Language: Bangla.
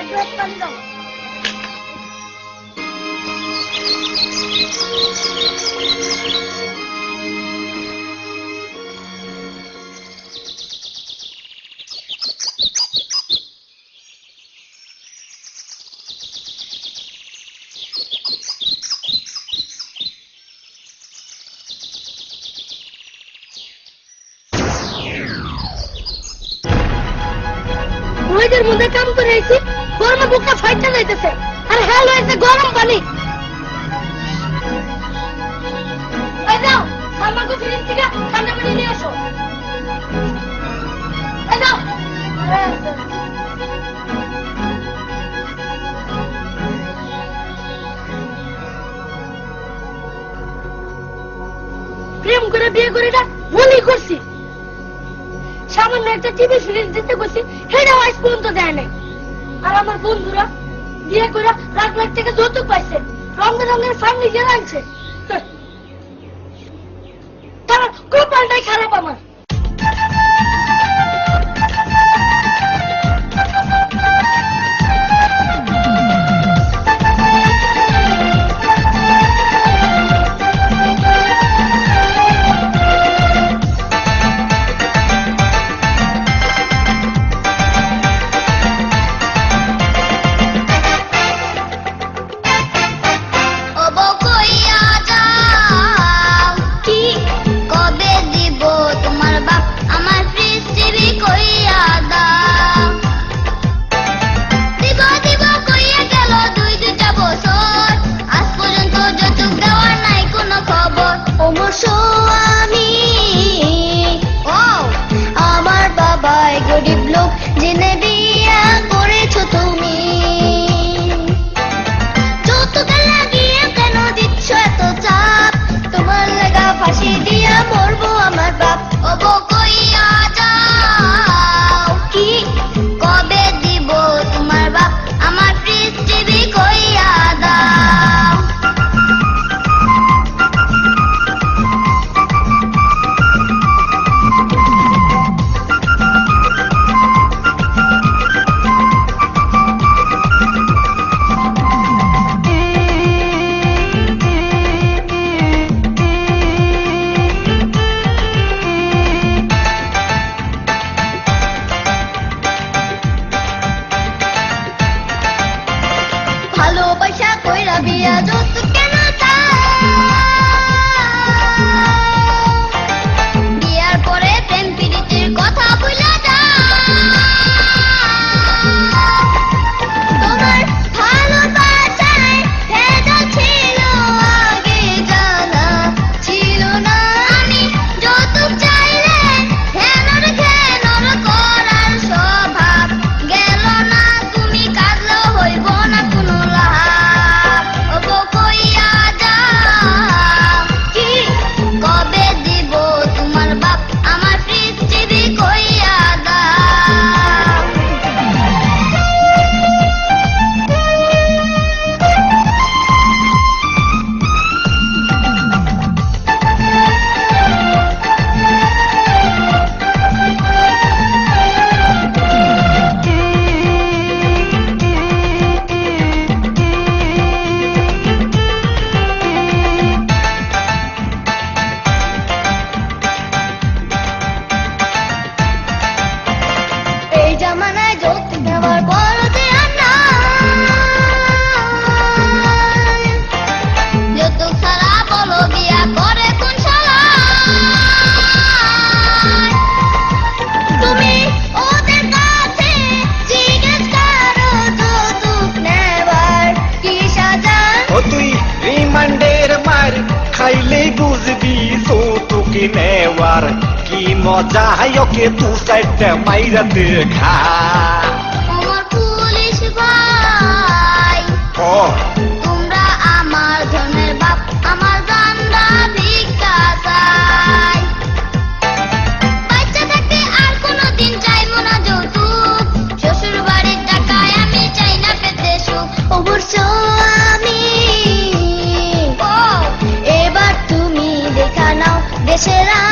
एड्रेस बन गए मुझे काम करायचे গরমে বুকটা ফাইটটা যাইতেছে। আর হেল হয়েছে গরম পানি। যাও প্রেম করে বিয়ে করে না মনে করছি। সামান্য একটা টিভি সিরিজ দিতে করছি, সেটাও আজ পর্যন্ত দেয় নাই। আর আমার বন্ধুরা বিয়ে করে লাখ লাখ থেকে যৌতুক পাইছে। রঙে রঙের সামনে গিয়ে রাখছে তারা কপালটাই খারাপ আমার। বিড়ি নেওয়ার কি মজা? ওকে তু চাইতে মাইরা দেখা আমার পুলিশ ভাই। ও 起来！